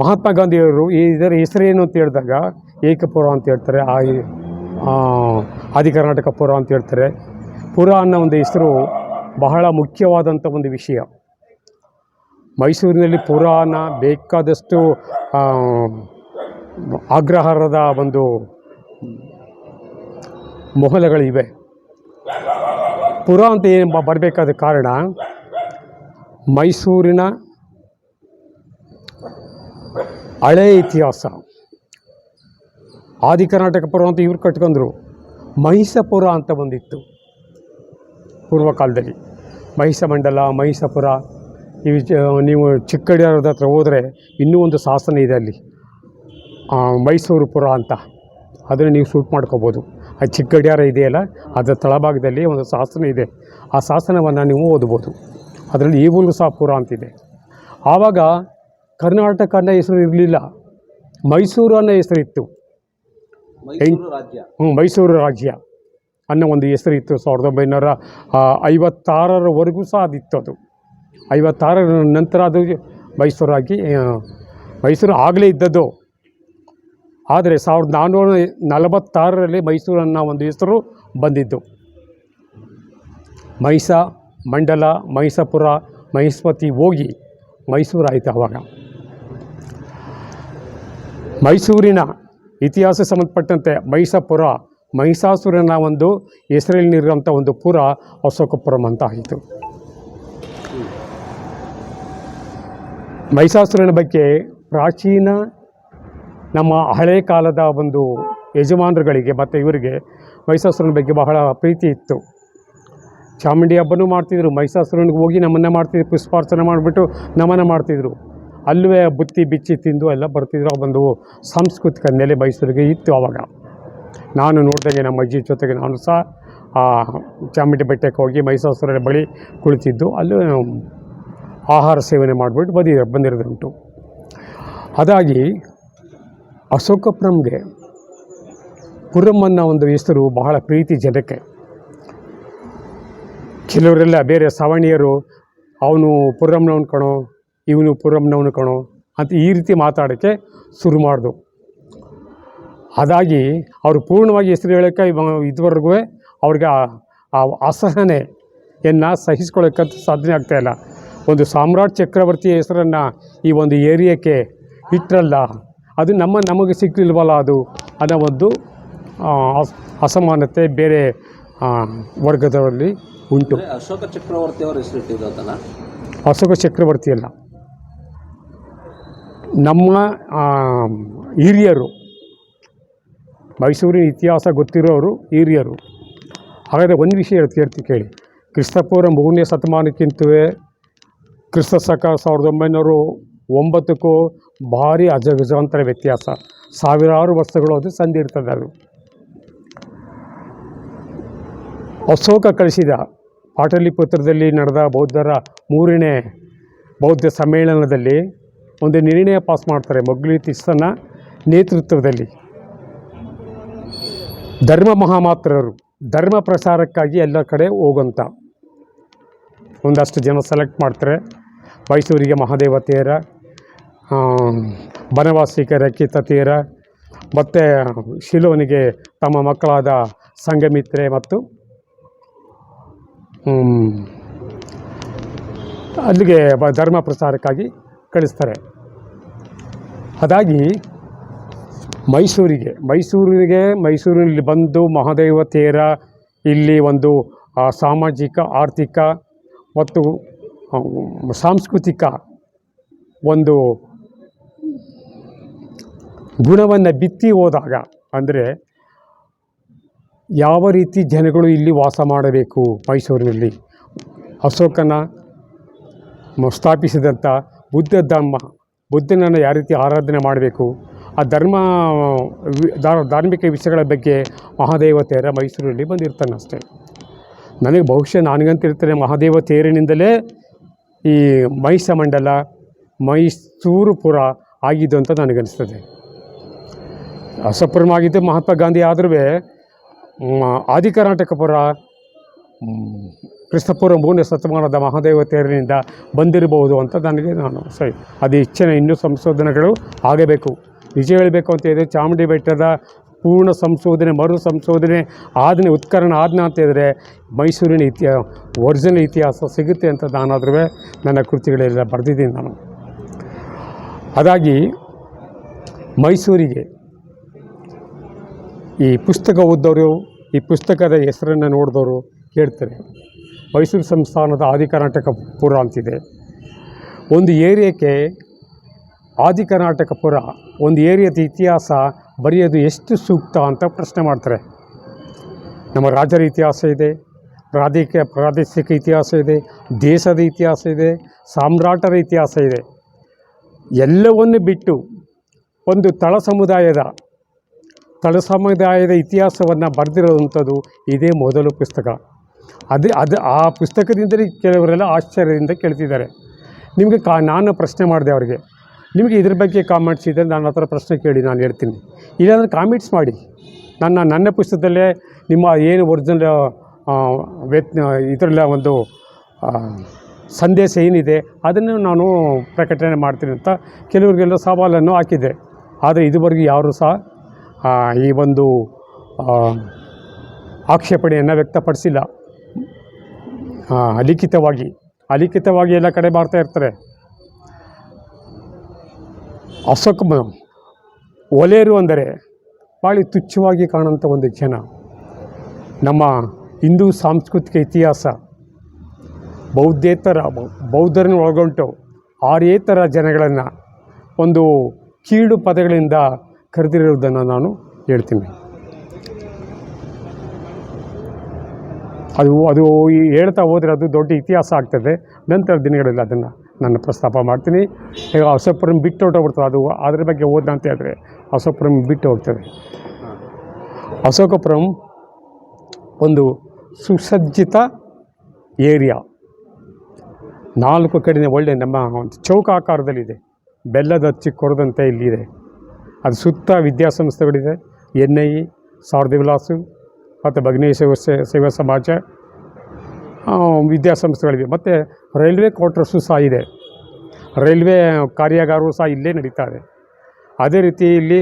ಮಹಾತ್ಮ ಗಾಂಧಿಯವರು ಇದರ ಹೆಸರೇನು ಅಂತ ಹೇಳಿದಾಗ, ಏಕಪುರ ಅಂತ ಹೇಳ್ತಾರೆ, ಆ ಆದಿ ಕರ್ನಾಟಕ ಪುರ ಅಂತ ಹೇಳ್ತಾರೆ. ಪುರ ಅನ್ನೋ ಒಂದು ಹೆಸರು ಬಹಳ ಮುಖ್ಯವಾದಂಥ ಒಂದು ವಿಷಯ. ಮೈಸೂರಿನಲ್ಲಿ ಪುರಾಣ ಬೇಕಾದಷ್ಟು ಆಗ್ರಹಾರದ ಒಂದು ಮೊಹಲಗಳಿವೆ. ಪುರ ಅಂತ ಏನು ಬರಬೇಕಾದ ಕಾರಣ ಮೈಸೂರಿನ ಹಳೆ ಇತಿಹಾಸ. ಆದಿ ಕರ್ನಾಟಕ ಪುರ ಅಂತ ಇವ್ರು ಕಟ್ಕೊಂಡ್ರು. ಮಹಿಷಪುರ ಅಂತ ಬಂದಿತ್ತು ಪೂರ್ವಕಾಲದಲ್ಲಿ. ಮಹಿಷಮಂಡಲ, ಮಹಿಷಪುರ ಇವು ನೀವು ಚಿಕ್ಕಡಿಯಾರದ ಹತ್ರ ಹೋದರೆ ಇನ್ನೂ ಒಂದು ಶಾಸನ ಇದೆ ಅಲ್ಲಿ. ಮೈಸೂರು ಪುರ ಅಂತ. ಅದನ್ನು ನೀವು ಶೂಟ್ ಮಾಡ್ಕೋಬೋದು. ಆ ಚಿಕ್ಕಡಿಯಾರ ಇದೆಯಲ್ಲ, ಅದರ ತಳಭಾಗದಲ್ಲಿ ಒಂದು ಶಾಸನ ಇದೆ. ಆ ಶಾಸನವನ್ನು ನೀವು ಓದ್ಬೋದು. ಅದರಲ್ಲಿ ಈಗಲೂ ಸಹ ಪುರ ಅಂತಿದೆ. ಆವಾಗ ಕರ್ನಾಟಕ ಅನ್ನೋ ಹೆಸರು ಇರಲಿಲ್ಲ. ಮೈಸೂರು ಅನ್ನೋ ಹೆಸರಿತ್ತು ಮೈಸೂರು ರಾಜ್ಯ. ಮೈಸೂರು ರಾಜ್ಯ ಅನ್ನೋ ಒಂದು ಹೆಸರಿತ್ತು ಸಾವಿರದ ಒಂಬೈನೂರ ಐವತ್ತಾರರವರೆಗೂ ಸಹ ಅದಿತ್ತು ಅದು. ಐವತ್ತಾರರ ನಂತರ ಅದು ಮೈಸೂರಾಗಿ ಮೈಸೂರು ಆಗಲೇ ಇದ್ದದ್ದು. ಆದರೆ ಸಾವಿರದ ನಾನ್ನೂರ ನಲವತ್ತಾರರಲ್ಲಿ ಮೈಸೂರು ಅನ್ನೋ ಒಂದು ಹೆಸರು ಬಂದಿದ್ದು. ಮೈಸ ಮಂಡಲ, ಮೈಸಪುರ ಮಹಿಸ್ಪತಿ ಹೋಗಿ ಮೈಸೂರು ಆಯಿತು ಆವಾಗ ಮೈಸೂರಿನ ಇತಿಹಾಸ ಸಂಬಂಧಪಟ್ಟಂತೆ ಮೈಸಪುರ ಮಹಿಷಾಸುರನ ಒಂದು ಹೆಸರಿನಲ್ಲಿರುವಂಥ ಒಂದು ಪುರ ಅಶೋಕಪುರಂ ಅಂತ ಆಯಿತು. ಮಹಿಷಾಸುರನ ಬಗ್ಗೆ ಪ್ರಾಚೀನ ನಮ್ಮ ಹಳೆ ಕಾಲದ ಒಂದು ಯಜಮಾನರುಗಳಿಗೆ ಮತ್ತು ಇವರಿಗೆ ಮಹಿಷಾಸುರನ ಬಗ್ಗೆ ಬಹಳ ಪ್ರೀತಿ ಇತ್ತು. ಚಾಮುಂಡಿ ಹಬ್ಬನೂ ಮಾಡ್ತಿದ್ರು ಮೈಸಾಸುರನಿಗೆ ಹೋಗಿ ನಮನ ಮಾಡ್ತಿದ್ರು, ಪುಷ್ಪಾರ್ಚನೆ ಮಾಡಿಬಿಟ್ಟು ನಮನ ಮಾಡ್ತಿದ್ರು. ಅಲ್ಲೂ ಬುತ್ತಿ ಬಿಚ್ಚಿ ತಿಂದು ಎಲ್ಲ ಬರ್ತಿದ್ರು ಒಂದು ಸಾಂಸ್ಕೃತಿಕ ನೆಲೆ ಮೈಸೂರಿಗೆ ಇತ್ತು ಆವಾಗ ನಾನು ನೋಡಿದಂಗೆ ನಮ್ಮ ಅಜ್ಜಿ ಜೊತೆಗೆ ನಾನು ಸಹ, ಆ, ಚಾಮುಂಡಿ ಬೆಟ್ಟಕ್ಕೆ ಹೋಗಿ ಮೈಸಾಸುರನ ಬಳಿ ಕುಳಿತಿದ್ದು, ಅಲ್ಲೂ ಆಹಾರ ಸೇವನೆ ಮಾಡಿಬಿಟ್ಟು ಬದಿ, ಬಂದಿರೋದುಂಟು. ಅದಾಗಿ ಅಶೋಕಪುರಂಗೆ ಪುರಂ ಅನ್ನೋ ಒಂದು ಹೆಸರು ಬಹಳ ಪ್ರೀತಿ ಜನಕ್ಕೆ. ಕೆಲವರೆಲ್ಲ ಬೇರೆ ಸವಣಿಯರು, ಅವನು ಪುರಮ್ನ ಕಣೋ, ಇವನು ಪುರಮ್ನ ಕಣೋ ಅಂತ ಈ ರೀತಿ ಮಾತಾಡೋಕ್ಕೆ ಶುರು ಮಾಡಿದ್ರು ಅದಾಗಿ ಅವರು ಪೂರ್ಣವಾಗಿ ಹೆಸರು ಹೇಳೋಕ್ಕೆ ಇದುವರೆಗೂ ಅವ್ರಿಗೆ ಆ ಅಸಹನೆಯನ್ನು ಸಹಿಸ್ಕೊಳ್ಳೋಕ್ಕಂತ ಸಾಧನೆ ಆಗ್ತಾಯಿಲ್ಲ ಒಂದು ಸಾಮ್ರಾಟ್ ಚಕ್ರವರ್ತಿಯ ಹೆಸರನ್ನು ಈ ಒಂದು ಏರಿಯಾಕ್ಕೆ ಇಟ್ಟರಲ್ಲ ಅದು ನಮ್ಮ, ನಮಗೆ ಸಿಕ್ಕಲಿಲ್ವಲ್ಲ ಅದು ಅನ್ನೋ ಒಂದು ಅಸಮಾನತೆ ಬೇರೆ ವರ್ಗದವರಲ್ಲಿ ಉಂಟು. ಅಶೋಕ ಚಕ್ರವರ್ತಿ ಅವರ ಹೆಸರು ಇಟ್ಟಿದ್ದು ಅಶೋಕ ಚಕ್ರವರ್ತಿ ಅಲ್ಲ. ನಮ್ಮ ಹಿರಿಯರು ಮೈಸೂರಿನ ಇತಿಹಾಸ ಗೊತ್ತಿರೋರು ಹಿರಿಯರು. ಹಾಗಾದರೆ ಒಂದು ವಿಷಯ ಹೇಳ್ತಿ ಕೇಳಿ. ಕ್ರಿಸ್ತಪೂರ್ವ ಮೂರನೇ ಶತಮಾನಕ್ಕಿಂತವೇ ಕ್ರಿಸ್ತ ಶಕ ಸಾವಿರದ ಒಂಬೈನೂರು ಒಂಬತ್ತಕ್ಕೂ ಭಾರಿ ಅಜಗಜಾಂತರ ವ್ಯತ್ಯಾಸ. ಸಾವಿರಾರು ವರ್ಷಗಳು ಅದು ಸಂದಿರ್ತದೆ ಅದು. ಅಶೋಕ ಕಳಿಸಿದ ಪಾಟಲಿಪುತ್ರದಲ್ಲಿ ನಡೆದ ಬೌದ್ಧರ ಮೂರನೇ ಬೌದ್ಧ ಸಮ್ಮೇಳನದಲ್ಲಿ ಒಂದು ನಿರ್ಣಯ ಪಾಸ್ ಮಾಡ್ತಾರೆ ತಿಸ್ತನ ನೇತೃತ್ವದಲ್ಲಿ. ಧರ್ಮ ಮಹಾಮಾತ್ರರು, ಧರ್ಮ ಪ್ರಸಾರಕ್ಕಾಗಿ ಎಲ್ಲ ಕಡೆ ಹೋಗಂತ. ಒಂದಷ್ಟು ಜನ ಸೆಲೆಕ್ಟ್ ಮಾಡ್ತಾರೆ. ಮೈಸೂರಿಗೆ ಮಹಾದೇವತೆಯರ ಬನವಾಸಿಕರ ಕಿತ್ತತೆಯರ ಮತ್ತು ಶಿಲೋನಿಗೆ ತಮ್ಮ ಮಕ್ಕಳಾದ ಸಂಗಮಿತ್ರೆ ಮತ್ತು ಅಲ್ಲಿಗೆ ಧರ್ಮ ಪ್ರಸಾರಕ್ಕಾಗಿ ಕಳಿಸ್ತಾರೆ. ಅದಾಗಿ ಮೈಸೂರಿಗೆ ಮೈಸೂರಿಗೆ, ಮೈಸೂರಿನಲ್ಲಿ ಬಂದು ಮಹಾದೇವ ತೇರ ಇಲ್ಲಿ ಒಂದು ಸಾಮಾಜಿಕ, ಆರ್ಥಿಕ ಮತ್ತು ಸಾಂಸ್ಕೃತಿಕ ಒಂದು ಗುಣವನ್ನು ಬಿತ್ತಿ ಹೋದಾಗ ಅಂದರೆ ಯಾವ ರೀತಿ ಜನಗಳು ಇಲ್ಲಿ ವಾಸ ಮಾಡಬೇಕು ಮೈಸೂರಿನಲ್ಲಿ? ಅಶೋಕನ ಸ್ಥಾಪಿಸಿದಂಥ ಬುದ್ಧ ಧರ್ಮ, ಬುದ್ಧನನ್ನು ಯಾವ ರೀತಿ ಆರಾಧನೆ ಮಾಡಬೇಕು? ಆ ಧರ್ಮ ಧಾರ್ಮಿಕ ವಿಷಯಗಳ ಬಗ್ಗೆ ಮಹಾದೇವ ತೇರ ಮೈಸೂರಲ್ಲಿ ಬಂದಿರ್ತಾನೆ ಅಷ್ಟೇ ನನಗೆ ಬಹುಶಃ ಮಹಾದೇವ ತೇರಿನಿಂದಲೇ ಈ ಮಂಡಲ ಮೈಸೂರು ಪುರ ಆಗಿದ್ದು ಅಂತ ನನಗನ್ನಿಸ್ತದೆ. ಅಸಪುರಮಾಗಿದ್ದು ಮಹಾತ್ಮ ಗಾಂಧಿ ಆದ್ರೂ ಆದಿ ಕರ್ನಾಟಕಪುರ ಕ್ರಿಸ್ತಪೂರ್ವ ಮೂರನೇ ಶತಮಾನದ ಮಹಾದೇವ ತೇರಿನಿಂದ ಬಂದಿರಬಹುದು ಅಂತ ನನಗೆ ನಾನು ಸರಿ, ಅದು ಹೆಚ್ಚಿನ ಇನ್ನೂ ಸಂಶೋಧನೆಗಳು ಆಗಬೇಕು. ನಿಜ ಹೇಳಬೇಕು ಅಂತ ಹೇಳಿದರೆ ಚಾಮುಂಡಿ ಬೆಟ್ಟದ ಪೂರ್ಣ ಸಂಶೋಧನೆ, ಮರು ಸಂಶೋಧನೆ ಆದನೆ, ಉತ್ಕರಣ ಆದ್ನ ಅಂತ ಹೇಳಿದರೆ ಮೈಸೂರಿನ ಇತಿಹಾಸ ಒರಿಜಿನಲ್ ಇತಿಹಾಸ ಸಿಗುತ್ತೆ ಅಂತ ನಾನಾದ್ರೂ ನನ್ನ ಕೃತಿಗಳೆಲ್ಲ ಬರೆದಿದ್ದೀನಿ ನಾನು. ಅದಾಗಿ ಮೈಸೂರಿಗೆ ಈ ಪುಸ್ತಕ ಓದೋರು ಈ ಪುಸ್ತಕದ ಹೆಸರನ್ನು ನೋಡಿದವರು ಕೇಳ್ತಾರೆ. ಮೈಸೂರು ಸಂಸ್ಥಾನದ ಆದಿ ಕರ್ನಾಟಕ ಪುರ ಅಂತಿದೆ. ಒಂದು ಏರಿಯಾಕ್ಕೆ ಆದಿ ಕರ್ನಾಟಕ ಪುರ, ಒಂದು ಏರಿಯಾದ ಇತಿಹಾಸ ಬರೆಯೋದು ಎಷ್ಟು ಸೂಕ್ತ ಅಂತ ಪ್ರಶ್ನೆ ಮಾಡ್ತಾರೆ. ನಮ್ಮ ರಾಜರ ಇತಿಹಾಸ ಇದೆ ಪ್ರಾದೇಶಿಕ ಪ್ರಾದೇಶಿಕ ಇತಿಹಾಸ ಇದೆ, ದೇಶದ ಇತಿಹಾಸ ಇದೆ, ಸಾಮ್ರಾಟರ ಇತಿಹಾಸ ಇದೆ. ಎಲ್ಲವನ್ನು ಬಿಟ್ಟು ಒಂದು ತಳ ಸಮುದಾಯದ ತಳ ಸಮುದಾಯದ ಇತಿಹಾಸವನ್ನು ಬರೆದಿರುವಂಥದ್ದು ಇದೇ ಮೊದಲು ಪುಸ್ತಕ. ಅದೇ, ಅದು ಆ ಪುಸ್ತಕದಿಂದಲೇ ಕೆಲವರೆಲ್ಲ ಆಶ್ಚರ್ಯದಿಂದ ಕೇಳ್ತಿದ್ದಾರೆ. ನಿಮಗೆ ಕಾ, ನಾನು ಪ್ರಶ್ನೆ ಮಾಡಿದೆ ಅವರಿಗೆ. ನಿಮಗೆ ಇದ್ರ ಬಗ್ಗೆ ಕಾಮೆಂಟ್ಸ್ ಇದ್ದರೆ ನಾನು ಆ ಥರ ಪ್ರಶ್ನೆ ಕೇಳಿ, ನಾನು ಹೇಳ್ತೀನಿ. ಇಲ್ಲಾಂದರೆ ಕಾಮೆಂಟ್ಸ್ ಮಾಡಿ. ನನ್ನ ನನ್ನ ಪುಸ್ತಕದಲ್ಲೇ ನಿಮ್ಮ ಏನು ಒರಿಜಿನಲ್ ವ್ಯತ್, ಇದರಲ್ಲ ಒಂದು ಸಂದೇಶ ಏನಿದೆ ಅದನ್ನು ನಾನು ಪ್ರಕಟಣೆ ಮಾಡ್ತೀನಿ ಅಂತ ಕೆಲವರಿಗೆಲ್ಲ ಸವಾಲನ್ನು ಹಾಕಿದ್ದೆ. ಆದರೆ ಇದುವರೆಗೂ ಯಾರು ಸಹ ಈ ಒಂದು ಆಕ್ಷೇಪಣೆಯನ್ನು ವ್ಯಕ್ತಪಡಿಸಿಲ್ಲ. ಅಲಿಖಿತವಾಗಿ. ಅಲಿಖಿತವಾಗಿ ಎಲ್ಲ ಕಡೆ ಮಾಡ್ತಾ ಇರ್ತಾರೆ. ಅಸಕ್ ಒಲೇರು ಅಂದರೆ ಭಾಳ ತುಚ್ಛವಾಗಿ ಕಾಣುವಂಥ ಒಂದು ಜನ ನಮ್ಮ ಹಿಂದೂ ಸಾಂಸ್ಕೃತಿಕ ಇತಿಹಾಸ, ಬೌದ್ಧೇತರ, ಬೌದ್ಧರನ್ನು ಒಳಗೊಂಡು ಆರ್ಯೇತರ ಜನಗಳನ್ನು ಒಂದು ಕೀಳು ಪದಗಳಿಂದ ಕರೆದಿರುವುದನ್ನು ನಾನು ಹೇಳ್ತೀನಿ. ಅದು ಅದು ಹೇಳ್ತಾ ಹೋದರೆ ಅದು ದೊಡ್ಡ ಇತಿಹಾಸ ಆಗ್ತದೆ. ನಂತರ ದಿನಗಳಲ್ಲಿ ಅದನ್ನು ನಾನು ಪ್ರಸ್ತಾಪ ಮಾಡ್ತೀನಿ. ಈಗ ಅಶೋಕಪುರಂ ಬಿಟ್ಟು ಹೊರಟೋಗ್ಬಿಡ್ತದೆ ಅದು ಅದ್ರ ಬಗ್ಗೆ ಓದ ಅಂತ ಹೇಳಿದ್ರೆ ಅಶೋಕಪುರಂ ಬಿಟ್ಟು ಹೋಗ್ತದೆ. ಅಶೋಕಪುರಂ ಒಂದು ಸುಸಜ್ಜಿತ ಏರಿಯಾ. ನಾಲ್ಕು ಕಡೆ ಒಳ್ಳೆ ನಮ್ಮ ಒಂದು ಚೌಕಾಕಾರದಲ್ಲಿದೆ. ಬೆಲ್ಲದ ಹಚ್ಚಿ ಕೊರದಂತೆ ಇಲ್ಲಿದೆ. ಅದು ಸುತ್ತ ವಿದ್ಯಾಸಂಸ್ಥೆಗಳಿದೆ. ಎನ್ ಐ ಇ ವಿಲಾಸು ಮತ್ತು ಭಗ್ನೇಶ ಸೇವಾ ಸಮಾಜ ವಿದ್ಯಾಸಂಸ್ಥೆಗಳಿವೆ. ಮತ್ತು ರೈಲ್ವೆ ಕ್ವಾರ್ಟರ್ಸು ಸಹ ಇದೆ. ರೈಲ್ವೆ ಕಾರ್ಯಾಗಾರವು ಸಹ ಇಲ್ಲೇ ನಡೀತಾ ಇದೆ. ಅದೇ ರೀತಿ ಇಲ್ಲಿ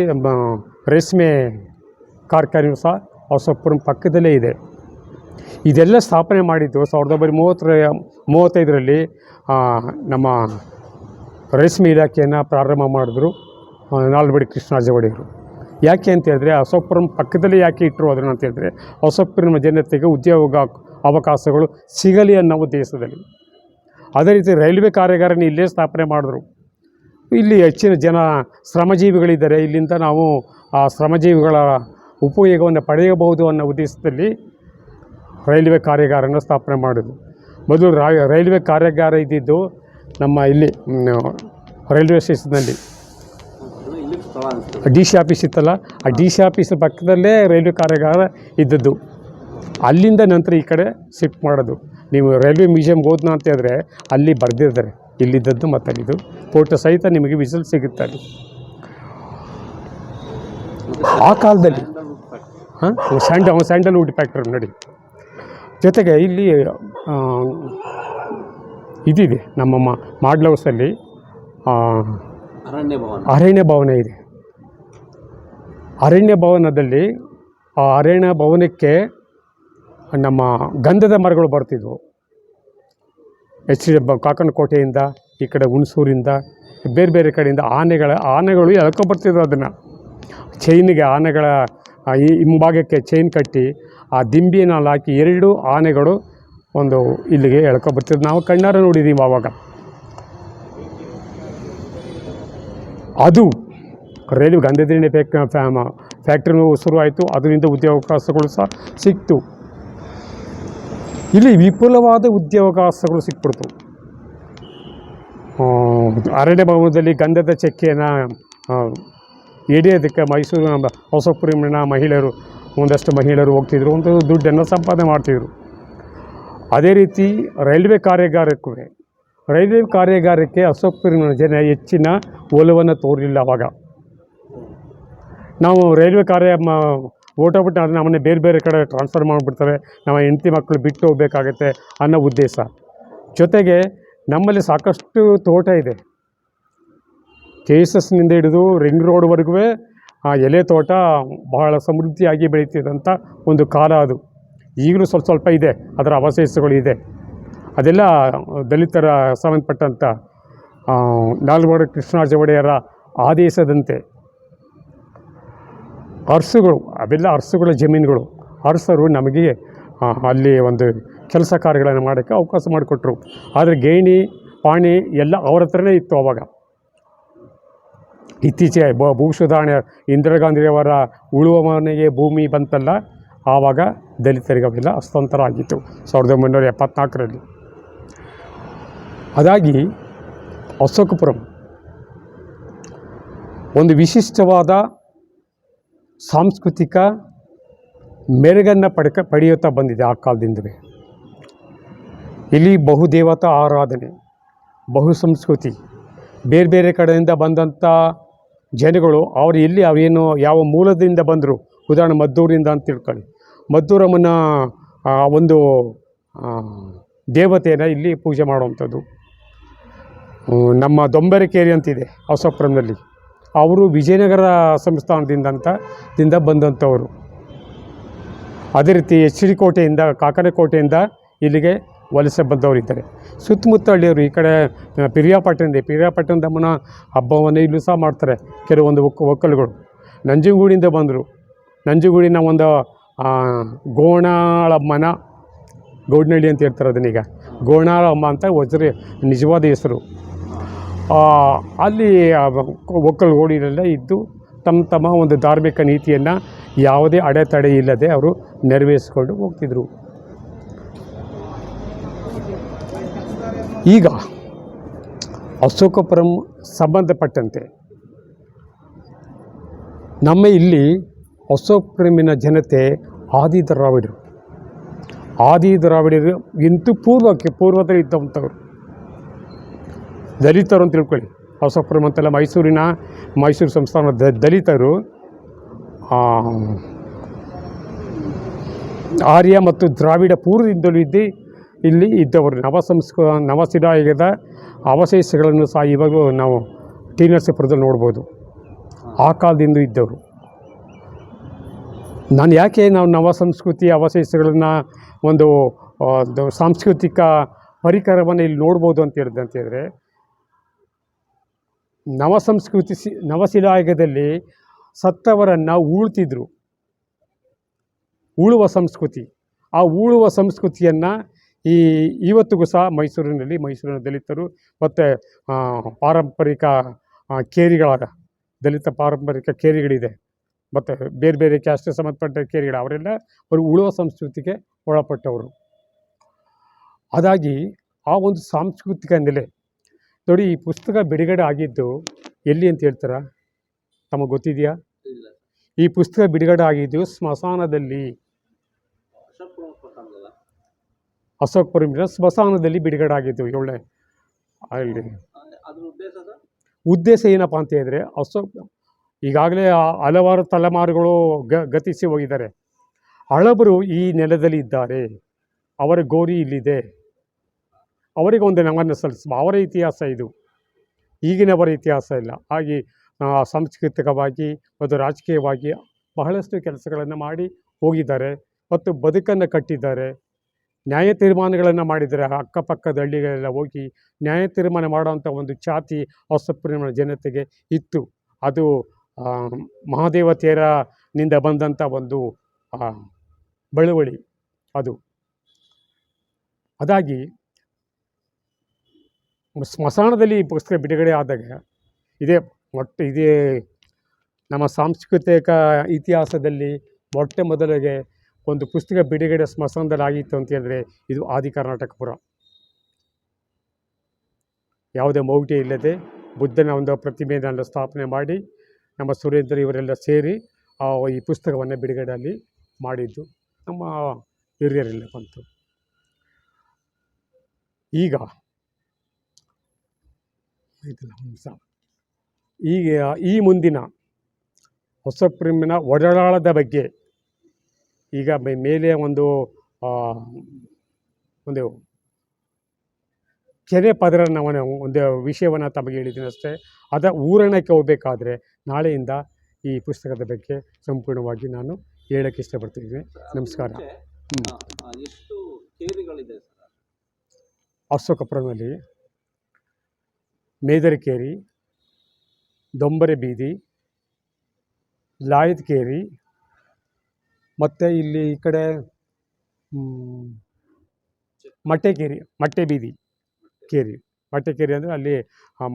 ರೇಷ್ಮೆ ಕಾರ್ಖಾನೆಯು ಸಹ ಹೊಸಪುರಂ ಪಕ್ಕದಲ್ಲೇ ಇದೆ. ಇದೆಲ್ಲ ಸ್ಥಾಪನೆ ಮಾಡಿದ್ದು ಸಾವಿರದ ಒಂಬೈನೂರ ಮೂವತ್ತರ, ಮೂವತ್ತೈದರಲ್ಲಿ ನಮ್ಮ ರೇಷ್ಮೆ ಇಲಾಖೆಯನ್ನು ಪ್ರಾರಂಭ ಮಾಡಿದ್ರು. ಆ, ನಾಲ್ವಡಿ ಕೃಷ್ಣರಾಜ ಒಡೆಯರು ಯಾಕೆ ಅಂತ ಹೇಳಿದ್ರೆ ಅಶೋಕಪುರಂ ಪಕ್ಕದಲ್ಲಿ ಯಾಕೆ ಇಟ್ಟರು ಅದನ್ನು ಅಂತ ಹೇಳಿದ್ರೆ ಅಶೋಕಪುರಂ ಜನತೆಗೆ ಉದ್ಯೋಗ ಅವಕಾಶಗಳು ಸಿಗಲಿ ಅನ್ನೋ ಉದ್ದೇಶದಲ್ಲಿ. ಅದೇ ರೀತಿ ರೈಲ್ವೆ ಕಾರ್ಯಾಗಾರನ ಇಲ್ಲೇ ಸ್ಥಾಪನೆ ಮಾಡಿದ್ರು. ಇಲ್ಲಿ ಹೆಚ್ಚಿನ ಜನ ಶ್ರಮಜೀವಿಗಳಿದ್ದಾರೆ. ಇಲ್ಲಿಂದ ನಾವು ಆ ಶ್ರಮಜೀವಿಗಳ ಉಪಯೋಗವನ್ನು ಪಡೆಯಬಹುದು ಅನ್ನೋ ಉದ್ದೇಶದಲ್ಲಿ ರೈಲ್ವೆ ಕಾರ್ಯಾಗಾರನ ಸ್ಥಾಪನೆ ಮಾಡಿದ್ರು. ಮೊದಲು ರೈಲ್ವೆ ಕಾರ್ಯಾಗಾರ ಇದ್ದಿದ್ದು ನಮ್ಮ ಇಲ್ಲಿ ರೈಲ್ವೆ ಸ್ಟೇಷನ್ನಲ್ಲಿ. ಡಿ ಸಿ ಆಫೀಸ್ ಇತ್ತಲ್ಲ ಆ ಡಿ ಸಿ ಆಫೀಸ್ ಪಕ್ಕದಲ್ಲೇ ರೈಲ್ವೆ ಕಾರ್ಯಾಗಾರ ಇದ್ದದ್ದು. ಅಲ್ಲಿಂದ ನಂತರ ಈ ಕಡೆ ಶಿಫ್ಟ್ ಮಾಡೋದು. ನೀವು ರೈಲ್ವೆ ಮ್ಯೂಸಿಯಮ್ಗೆ ಹೋದ್ನ ಅಂತ ಹೇಳಿದ್ರೆ ಅಲ್ಲಿ ಬರೆದಿರ್ತಾರೆ. ಇಲ್ಲಿದ್ದದ್ದು ಮತ್ತು ಅಲ್ಲಿದ್ದು ಫೋಟೋ ಸಹಿತ ನಿಮಗೆ ವಿಸಲ್ ಸಿಗುತ್ತೆ ಅಲ್ಲಿ. ಆ ಕಾಲದಲ್ಲಿ ಹಾಂ ಸ್ಯಾಂಡಲ್ ಸ್ಯಾಂಡಲ್ವುಡ್ ಫ್ಯಾಕ್ಟ್ರಿ ನೋಡಿ. ಜೊತೆಗೆ ಇಲ್ಲಿ ಇದಿದೆ ನಮ್ಮ ಮಾ- ಮಾಡ್ಲ್ ಹೌಸಲ್ಲಿ ಅರಣ್ಯ ಭವನ. ಅರಣ್ಯ ಭವನ ಇದೆ. ಅರಣ್ಯ ಭವನದಲ್ಲಿ, ಆ ಅರಣ್ಯ ಭವನಕ್ಕೆ ನಮ್ಮ ಗಂಧದ ಮರಗಳು ಬರ್ತಿದ್ವು. ಎಚ್ ಡಿ ಕಾಕನಕೋಟೆಯಿಂದ, ಈ ಕಡೆ ಹುಣಸೂರಿಂದ, ಬೇರೆ ಬೇರೆ ಕಡೆಯಿಂದ ಆನೆಗಳ, ಆನೆಗಳು ಎಳ್ಕೊಬರ್ತಿದ್ರು ಅದನ್ನು. ಚೈನಿಗೆ ಆನೆಗಳ ಈ ಹಿಂಭಾಗಕ್ಕೆ ಚೈನ್ ಕಟ್ಟಿ, ಆ ದಿಂಬಿನಲ್ಲಿ ಹಾಕಿ ಎರಡು ಆನೆಗಳು ಒಂದು ಇಲ್ಲಿಗೆ ಎಳ್ಕೊಬರ್ತಿದ್ರು ನಾವು ಕಣ್ಣಾರ ನೋಡಿದ್ದೀವಿ ಆವಾಗ. ಅದು ರೈಲು ಗಂಧದಿಣ್ಣೆ ಫ್ಯಾಕ್ ಫ್ಯಾಕ್ಟ್ರಿನೂ ಶುರುವಾಯಿತು. ಅದರಿಂದ ಉದ್ಯೋಗಾವಕಾಶಗಳು ಸಹ ಸಿಕ್ತು. ಇಲ್ಲಿ ವಿಪುಲವಾದ ಉದ್ಯೋಗಾವಕಾಶಗಳು ಸಿಕ್ಬಿಡ್ತು. ಅರಣ್ಯ ಭವನದಲ್ಲಿ ಗಂಧದ ಚಕ್ಕೆಯನ್ನು ಹಿಡಿಯೋದಕ್ಕೆ ಮೈಸೂರು ನಮ್ಮ ಹೊಸಪುರಿನ ಮಹಿಳೆಯರು, ಒಂದಷ್ಟು ಮಹಿಳೆಯರು ಹೋಗ್ತಿದ್ರು. ಒಂದು ದುಡ್ಡನ್ನು ಸಂಪಾದನೆ ಮಾಡ್ತಿದ್ರು. ಅದೇ ರೀತಿ ರೈಲ್ವೆ ಕಾರ್ಯಾಗಾರಕ್ಕೂ ರೈಲ್ವೆ ಕಾರ್ಯಾಗಾರಕ್ಕೆ ಅಶೋಕ್ ಜನ ಹೆಚ್ಚಿನ ಒಲವನ್ನು ತೋರಲಿಲ್ಲ ಅವಾಗ. ನಾವು ರೈಲ್ವೆ ಕಾರ್ಯ ಮ ಅದನ್ನ ಅದು ನಮ್ಮನ್ನೇ ಬೇರೆ ಬೇರೆ ಕಡೆ ಟ್ರಾನ್ಸ್ಫರ್ ಮಾಡಿಬಿಡ್ತಾರೆ. ನಮ್ಮ ಹೆಂಡತಿ ಮಕ್ಕಳು ಬಿಟ್ಟು ಹೋಗ್ಬೇಕಾಗತ್ತೆ ಅನ್ನೋ ಉದ್ದೇಶ. ಜೊತೆಗೆ ನಮ್ಮಲ್ಲಿ ಸಾಕಷ್ಟು ತೋಟ ಇದೆ. ಕೆ ಎಸ್ ಎಸ್ನಿಂದ ಹಿಡಿದು ರಿಂಗ್ ರೋಡ್ವರೆಗೂ ಆ ಎಲೆ ತೋಟ ಬಹಳ ಸಮೃದ್ಧಿಯಾಗಿ ಬೆಳೀತಿದ್ದಂಥ ಒಂದು ಕಾಲ ಅದು. ಈಗಲೂ ಸ್ವಲ್ಪ ಸ್ವಲ್ಪ ಇದೆ, ಅದರ ಅವಶೇಷಗಳು ಇದೆ. ಅದೆಲ್ಲ ದಲಿತರ ಸಂಬಂಧಪಟ್ಟಂಥ ನಾಲ್ವಡ ಒಡೆಯರ ಆದೇಶದಂತೆ ಅರಸುಗಳು, ಅವೆಲ್ಲ ಅರಸುಗಳ ಜಮೀನುಗಳು. ಅರಸರು ನಮಗೆ ಅಲ್ಲಿ ಒಂದು ಕೆಲಸ ಕಾರ್ಯಗಳನ್ನು ಮಾಡೋಕ್ಕೆ ಅವಕಾಶ ಮಾಡಿಕೊಟ್ರು. ಆದರೆ ಗೇಣಿ, ಪಾಣಿ ಎಲ್ಲ ಅವ್ರ ಹತ್ರನೇ ಇತ್ತು ಇತ್ತೀಚೆಗೆ ಬ ಭೂ ಸುಧಾರಣೆ ಇಂದಿರಾ ಗಾಂಧಿಯವರ ಉಳುವ ಮನೆಗೆ ಭೂಮಿ ಬಂತಲ್ಲ, ಆವಾಗ ದಲಿತರಿಗೆ ಅವೆಲ್ಲ ಹಸ್ತಾಂತರ ಆಗಿತ್ತು, ಸಾವಿರದ ಒಂಬೈನೂರ ಎಪ್ಪತ್ನಾಲ್ಕರಲ್ಲಿ. ಅದಾಗಿ ಅಶೋಕಪುರಂ ಒಂದು ವಿಶಿಷ್ಟವಾದ ಸಾಂಸ್ಕೃತಿಕ ಮೆರುಗನ್ನು ಪಡ್ಕ, ಪಡೆಯುತ್ತಾ ಬಂದಿದೆ ಆ ಕಾಲದಿಂದಲೇ. ಇಲ್ಲಿ ಬಹುದೇವತಾ ಆರಾಧನೆ ಬಹು ಸಂಸ್ಕೃತಿ ಬೇರೆ ಬೇರೆ ಕಡೆಯಿಂದ ಬಂದಂಥ ಜನಗಳು ಅವರು ಎಲ್ಲಿ ಅವೇನು ಯಾವ ಮೂಲದಿಂದ ಬಂದರು, ಉದಾಹರಣೆ ಮದ್ದೂರಿಂದ ಅಂತ ತಿಳ್ಕೊಳ್ಳಿ. ಮದ್ದೂರಮ್ಮನ ಒಂದು ದೇವತೆಯನ್ನು ಇಲ್ಲಿ ಪೂಜೆ ಮಾಡುವಂಥದ್ದು. ನಮ್ಮ ದೊಂಬರಕೇರಿ ಅಂತಿದೆ, ಹೊಸಪುರಂನಲ್ಲಿ. ಅವರು ವಿಜಯನಗರ ಸಂಸ್ಥಾನದಿಂದ ಅಂತ ದಿಂದ ಬಂದಂಥವರು ಅದೇ ರೀತಿ ಎಚ್ ಡಿ ಕೋಟೆಯಿಂದ ಕಾಕನ ಕೋಟೆಯಿಂದ ಇಲ್ಲಿಗೆ ವಲಸೆ ಬಂದವರಿದ್ದಾರೆ ಸುತ್ತಮುತ್ತ ಹಳ್ಳಿಯವರು ಈ ಕಡೆ ಪಿರಿಯಾಪಟ್ಟಣದಿಂದ, ಪಿರಿಯಾಪಟ್ಟಣದ ಪಿರಿಯಾಪಟ್ಟಣದಮ್ಮನ ಹಬ್ಬವನ್ನು ಇಲ್ಲೂ ಸಹ ಮಾಡ್ತಾರೆ ಕೆಲವೊಂದು ಒಕ್ಕ ಒಕ್ಕಲುಗಳು. ನಂಜನಗೂಡಿಂದ ಬಂದರು. ನಂಜನಗೂಡಿನ ಒಂದು ಗೋಣಾಳಮ್ಮನ ಗೌಡ್ನಳ್ಳಿ ಅಂತ ಹೇಳ್ತಾರೆ ಅದನ್ನೀಗ. ಗೋಣಾಳಮ್ಮ ಅಂತ ವಜ್ರ, ನಿಜವಾದ ಹೆಸರು. ಅಲ್ಲಿ ಒಕ್ಕಲುಗೂಡಿನೆಲ್ಲ ಇದ್ದು ತಮ್ಮ ತಮ್ಮ ಒಂದು ಧಾರ್ಮಿಕ ನೀತಿಯನ್ನು ಯಾವುದೇ ಅಡೆತಡೆ ಇಲ್ಲದೆ ಅವರು ನೆರವೇರಿಸಿಕೊಂಡು ಹೋಗ್ತಿದ್ರು. ಈಗ ಅಶೋಕಪುರಂ ಸಂಬಂಧಪಟ್ಟಂತೆ ನಮ್ಮ ಇಲ್ಲಿ ಅಶೋಕಪುರಮಿನ ಜನತೆ ಆದಿ ದ್ರಾವಿಡರು ಆದಿ ದ್ರಾವಿಡರು ಇಂತೂ ಪೂರ್ವಕ್ಕೆ ಪೂರ್ವದಲ್ಲಿ ಇದ್ದಂಥವ್ರು ದಲಿತರು ಅಂತ ತಿಳ್ಕೊಳ್ಳಿ. ಹೊಸಪುರಂ ಅಂತೆಲ್ಲ ಮೈಸೂರಿನ ಮೈಸೂರು ಸಂಸ್ಥಾನದ ದಲಿತರು ಆರ್ಯ ಮತ್ತು ದ್ರಾವಿಡ ಪೂರ್ವದಿಂದಲೂ ಇದ್ದು, ಇಲ್ಲಿ ಇದ್ದವರು. ನವ ಸಂಸ್ಕ ನವಸಿದಾಯದ ಅವಶೇಷಗಳನ್ನು ಸಹ ಇವಾಗಲೂ ನಾವು ಟಿ ನರಸೀಪುರದಲ್ಲಿ ನೋಡ್ಬೋದು. ಆ ಕಾಲದಿಂದ ಇದ್ದವರು. ನಾನು ಯಾಕೆ ನಾವು ನವ ಸಂಸ್ಕೃತಿ ಅವಶೇಷಗಳನ್ನು ಒಂದು ಸಾಂಸ್ಕೃತಿಕ ಪರಿಕರವನ್ನು ಇಲ್ಲಿ ನೋಡ್ಬೋದು ಅಂತ ಹೇಳಿದೆ ನವ ಸಂಸ್ಕೃತಿ ಸಿ, ನವಶಿಲಾಯುಗದಲ್ಲಿ ಸತ್ತವರನ್ನು ಉಳ್ತಿದ್ರು. ಉಳುವ ಸಂಸ್ಕೃತಿ. ಆ ಉಳುವ ಸಂಸ್ಕೃತಿಯನ್ನು ಈ ಇವತ್ತಿಗೂ ಸಹ ಮೈಸೂರಿನಲ್ಲಿ ಮೈಸೂರಿನ ದಲಿತರು ಮತ್ತು ಪಾರಂಪರಿಕ ಕೇರಿಗಳಾದ ದಲಿತ ಪಾರಂಪರಿಕ ಕೇರಿಗಳಿದೆ. ಮತ್ತು ಬೇರೆ ಬೇರೆ ಕ್ಯಾಸ್ಟ್ಗೆ ಸಂಬಂಧಪಟ್ಟ ಕೇರಿಗಳು, ಅವರೆಲ್ಲ ಅವರು ಉಳುವ ಸಂಸ್ಕೃತಿಗೆ ಒಳಪಟ್ಟವರು. ಅದಾಗಿ ಆ ಒಂದು ಸಾಂಸ್ಕೃತಿಕ ನೆಲೆ ನೋಡಿ ಈ ಪುಸ್ತಕ ಬಿಡುಗಡೆ ಆಗಿದ್ದು ಎಲ್ಲಿ ಅಂತ ಹೇಳ್ತಾರಾ? ತಮಗೆ ಗೊತ್ತಿದೆಯಾ? ಈ ಪುಸ್ತಕ ಬಿಡುಗಡೆ ಆಗಿದ್ದು ಸ್ಮಶಾನದಲ್ಲಿ. ಅಶೋಕ್ ಅಶೋಕಪುರಮಿನ ಸ್ಮಶಾನದಲ್ಲಿ ಬಿಡುಗಡೆ ಆಗಿದ್ದು ಒಳ್ಳೆ. ಅಲ್ಲಿ. ಉದ್ದೇಶ ಏನಪ್ಪ ಅಂತ ಹೇಳಿದ್ರೆ ಅಶೋಕ್ ಈಗಾಗಲೇ ಹಲವಾರು ತಲೆಮಾರುಗಳು ಗ ಗತಿಸಿ ಹೋಗಿದ್ದಾರೆ. ಹಳಬರು ಈ ನೆಲದಲ್ಲಿ ಇದ್ದಾರೆ. ಅವರ ಗೋರಿ ಇಲ್ಲಿದೆ. ಅವರಿಗೆ ಒಂದು ಸಲ್ಲಿಸುವ. ಅವರ ಇತಿಹಾಸ ಇದು. ಈಗಿನವರ ಇತಿಹಾಸ ಇಲ್ಲ. ಹಾಗೆ ಸಾಂಸ್ಕೃತಿಕವಾಗಿ ಮತ್ತು ರಾಜಕೀಯವಾಗಿ ಬಹಳಷ್ಟು ಕೆಲಸಗಳನ್ನು ಮಾಡಿ ಹೋಗಿದ್ದಾರೆ ಮತ್ತು ಬದುಕನ್ನು ಕಟ್ಟಿದ್ದಾರೆ. ನ್ಯಾಯ ತೀರ್ಮಾನಗಳನ್ನು ಮಾಡಿದರೆ ಅಕ್ಕಪಕ್ಕದ ಹಳ್ಳಿಗಳೆಲ್ಲ ಹೋಗಿ ನ್ಯಾಯ ತೀರ್ಮಾನ ಮಾಡುವಂಥ ಒಂದು ಛಾತಿ ಅಸಪ್ರಿಮ ಜನತೆಗೆ ಇತ್ತು. ಅದು ಮಹಾದೇವತೆಯರನಿಂದ ಬಂದಂಥ ಒಂದು ಬಳುವಳಿ ಅದು. ಅದಾಗಿ ಸ್ಮಶಾನದಲ್ಲಿ ಈ ಪುಸ್ತಕ ಬಿಡುಗಡೆ ಆದಾಗ ಇದೇ ಒಟ್ಟು ಇದೇ ನಮ್ಮ ಸಾಂಸ್ಕೃತಿಕ ಇತಿಹಾಸದಲ್ಲಿ ಮೊಟ್ಟ ಮೊದಲಿಗೆ ಒಂದು ಪುಸ್ತಕ ಬಿಡುಗಡೆ ಸ್ಮಶಾನದಲ್ಲಿ ಆಗಿತ್ತು ಅಂತ ಹೇಳಿದ್ರೆ ಇದು ಆದಿ ಕರ್ನಾಟಕಪುರ ಯಾವುದೇ ಮೌಢ್ಯ ಇಲ್ಲದೆ ಬುದ್ಧನ ಒಂದು ಪ್ರತಿಮೆಯನ್ನು ಸ್ಥಾಪನೆ ಮಾಡಿ ನಮ್ಮ ಸುರೇಂದ್ರ ಇವರೆಲ್ಲ ಸೇರಿ ಆ ಈ ಪುಸ್ತಕವನ್ನು ಬಿಡುಗಡೆ ಅಲ್ಲಿ ಮಾಡಿದ್ದು. ನಮ್ಮ ಹಿರಿಯರೆಲ್ಲ ಬಂತು. ಈಗ ಆಯ್ತಲ್ಲ ಹಂಸ ಈಗ ಈ ಮುಂದಿನ ಹೊಸ ಪ್ರೇಮಿನ ಒಡಲಾಳದ ಬಗ್ಗೆ ಈಗ ಮೇಲೆ ಒಂದು ಒಂದು ಕೆರೆ ಪದರ ನಾನು ಒಂದು ವಿಷಯವನ್ನು ತಮಗೆ ಹೇಳಿದ್ದೀನಿ ಅಷ್ಟೇ. ಅದ ಊರಣಕ್ಕೆ ಹೋಗಬೇಕಾದ್ರೆ ನಾಳೆಯಿಂದ ಈ ಪುಸ್ತಕದ ಬಗ್ಗೆ ಸಂಪೂರ್ಣವಾಗಿ ನಾನು ಹೇಳಕ್ಕೆ ಇಷ್ಟಪಡ್ತಿದ್ದೀನಿ. ನಮಸ್ಕಾರ. ಅಶೋಕಪುರದಲ್ಲಿ ಮೇದರಕೇರಿ, ದೊಂಬರೆ ಬೀದಿ ಲಾಯದ್ಕೇರಿ ಮತ್ತು ಇಲ್ಲಿ ಈ ಕಡೆ ಮಟ್ಟೆಕೇರಿ, ಮಟ್ಟೆ ಬೀದಿ ಕೇರಿ. ಮಟ್ಟೆಕೇರಿ ಅಂದರೆ ಅಲ್ಲಿ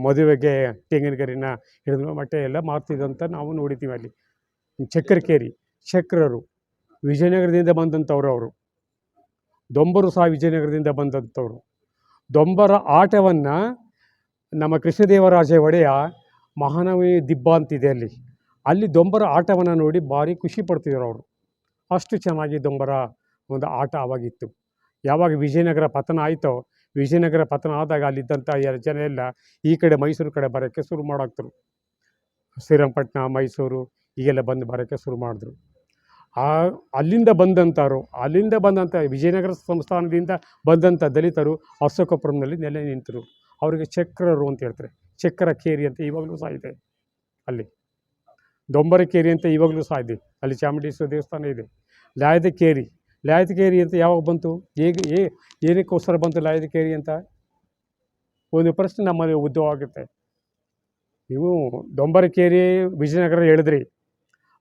ಮದುವೆಗೆ ತೆಂಗಿನಗರಿನ ಹಿಡಿದು ಮಟ್ಟೆ ಎಲ್ಲ ಮಾರ್ತಿದ್ದಂತ ನಾವು ನೋಡಿದ್ದೀವಿ ಅಲ್ಲಿ. ಚಕ್ರಕೇರಿ ಚಕ್ರರು ವಿಜಯನಗರದಿಂದ ಬಂದಂಥವ್ರು ಅವರು. ದೊಂಬರು ಸಹ ವಿಜಯನಗರದಿಂದ ಬಂದಂಥವ್ರು. ದೊಂಬರ ಆಟವನ್ನು ನಮ್ಮ ಕೃಷ್ಣದೇವರಾಜ ಒಡೆಯ ಮಹಾನವಿ ದಿಬ್ಬ ಅಂತಿದೆ ಅಲ್ಲಿ. ಅಲ್ಲಿ ದೊಂಬರ ಆಟವನ್ನು ನೋಡಿ ಭಾರಿ ಖುಷಿ ಪಡ್ತಿದ್ರು ಅವರು. ಅಷ್ಟು ಚೆನ್ನಾಗಿ ದೊಂಬರ ಒಂದು ಆಟ ಆವಾಗಿತ್ತು ಯಾವಾಗ ವಿಜಯನಗರ ಪತನ ಆಯಿತೋ, ವಿಜಯನಗರ ಪತನ ಆದಾಗ ಅಲ್ಲಿದ್ದಂಥ ಜನ ಎಲ್ಲ ಈ ಕಡೆ ಮೈಸೂರು ಕಡೆ ಬರೋಕ್ಕೆ ಶುರು ಮಾಡಾಕ್ತರು. ಶ್ರೀರಂಗಪಟ್ಟಣ ಮೈಸೂರು ಹೀಗೆಲ್ಲ ಬಂದು ಬರೋಕ್ಕೆ ಶುರು ಮಾಡಿದ್ರು. ಆ ಅಲ್ಲಿಂದ ಬಂದಂಥವ್ರು ಅಲ್ಲಿಂದ ಬಂದಂಥ ವಿಜಯನಗರ ಸಂಸ್ಥಾನದಿಂದ ಬಂದಂಥ ದಲಿತರು ಅಶೋಕಪುರಂನಲ್ಲಿ ನೆಲೆ ನಿಂತರು. ಅವರಿಗೆ ಚಕ್ರರು ಅಂತ ಹೇಳ್ತಾರೆ. ಚಕ್ರ ಕೇರಿ ಅಂತ ಇವಾಗಲೂ ಸಹ ಇದೆ ಅಲ್ಲಿ. ದೊಂಬರ ಕೇರಿ ಅಂತ ಇವಾಗಲೂ ಸಹ ಇದೆ. ಅಲ್ಲಿ ಚಾಮುಂಡೇಶ್ವರ ದೇವಸ್ಥಾನ ಇದೆ. ಲಾಯದ ಕೇರಿ. ಲಾಯದ ಕೇರಿ ಅಂತ ಯಾವಾಗ ಬಂತು? ಹೇಗೆ ಏ ಏನಕ್ಕೋಸ್ಕರ ಬಂತು ಲಾಯದ ಕೇರಿ ಅಂತ? ಒಂದು ಪ್ರಶ್ನೆ ನಮ್ಮಲ್ಲಿ ಉದ್ಭವ ಆಗುತ್ತೆ. ನೀವು ದೊಂಬರಕೇರಿ ವಿಜಯನಗರ ಹೇಳಿದ್ರಿ.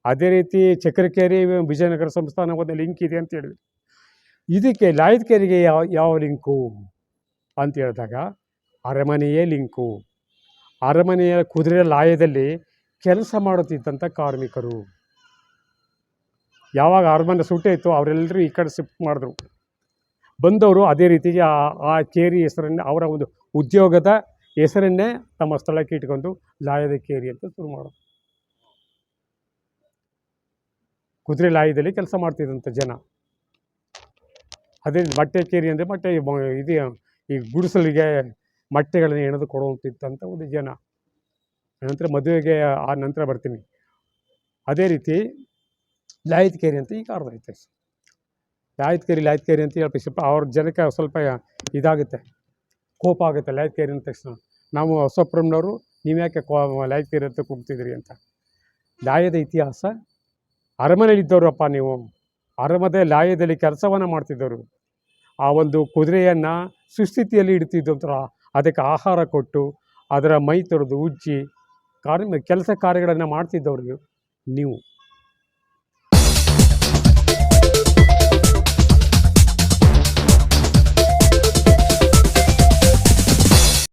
ಅದೇ ರೀತಿ ಚಕ್ರಕೇರಿ ವಿಜಯನಗರ ಸಂಸ್ಥಾನ ಒಂದು ಲಿಂಕ್ ಇದೆ ಅಂತ ಹೇಳಿದ್ರಿ. ಇದಕ್ಕೆ ಲಾಯದ ಕೇರಿಗೆ ಯಾವ ಯಾವ ಲಿಂಕು ಅಂತ ಹೇಳಿದಾಗ ಅರಮನೆಯೇ ಲಿಂಕು. ಅರಮನೆಯ ಕುದುರೆ ಲಾಯದಲ್ಲಿ ಕೆಲಸ ಮಾಡುತ್ತಿದ್ದಂಥ ಕಾರ್ಮಿಕರು. ಯಾವಾಗ ಅರಮನೆ ಸುಟ್ಟಿತ್ತು ಅವರೆಲ್ಲರೂ ಈ ಕಡೆ ಶಿಫ್ಟ್ ಮಾಡಿದ್ರು. ಬಂದವರು ಅದೇ ರೀತಿಗೆ ಆ ಆ ಕೇರಿ ಹೆಸರನ್ನೇ ಅವರ ಒಂದು ಉದ್ಯೋಗದ ಹೆಸರನ್ನೇ ತಮ್ಮ ಸ್ಥಳಕ್ಕೆ ಇಟ್ಕೊಂಡು ಲಾಯದ ಕೇರಿ ಅಂತ ಶುರು ಮಾಡೋದು ಕುದುರೆ ಲಾಯದಲ್ಲಿ ಕೆಲಸ ಮಾಡ್ತಿದ್ದಂಥ ಜನ. ಅದೇ ಬಟ್ಟೆ ಕೇರಿ ಅಂದರೆ ಬಟ್ಟೆ, ಇದು, ಈ ಗುಡಿಸಲಿಗೆ ಮೊಟ್ಟೆಗಳನ್ನು ಎಣೆದು ಕೊಡುವಂತಿದ್ದಂಥ ಒಂದು ಜನ. ನಂತರ ಮದುವೆಗೆ ಆ ನಂತರ ಬರ್ತೀನಿ. ಅದೇ ರೀತಿ ಲಾಯತ್ ಕೇರಿ ಅಂತ ಈಗ ಅರ್ಧ ಐತೆ ಲಾಯತ್ ಕೇರಿ ಲಾಯತ್ ಕೇರಿ ಅಂತ ಹೇಳ್ತೀವಿ. ಸ್ವಲ್ಪ ಅವ್ರ ಜನಕ್ಕೆ ಸ್ವಲ್ಪ ಇದಾಗುತ್ತೆ. ಕೋಪ ಆಗುತ್ತೆ ಲಾಯತ್ ಕೇರಿ ಅಂದ ತಕ್ಷಣ. ನಾವು ಹೊಸಪ್ರಮ್ನವರು, ನೀವು ಯಾಕೆ ಕೋ, ಲಾಯತ್ ಕೇರಿ ಅಂತ ಕೂಗ್ತಿದ್ರಿ ಅಂತ. ಲಾಯದ ಇತಿಹಾಸ, ಅರಮನೆಯಲ್ಲಿದ್ದವರಪ್ಪ ನೀವು. ಅರಮನೆ ಲಾಯದಲ್ಲಿ ಕೆಲಸವನ್ನು ಮಾಡ್ತಿದ್ದವರು. ಆ ಒಂದು ಕುದುರೆಯನ್ನು ಸುಸ್ಥಿತಿಯಲ್ಲಿ ಇಡ್ತಿದ್ದಂತರ ಅದಕ್ಕೆ ಆಹಾರ ಕೊಟ್ಟು ಅದರ ಮೈ ತೊಳೆದು ಉಜ್ಜಿ ಕಾರ್ಯ ಕೆಲಸ ಕಾರ್ಯಗಳನ್ನು ಮಾಡ್ತಿದ್ದವ್ರಿಗೆ ನೀವು.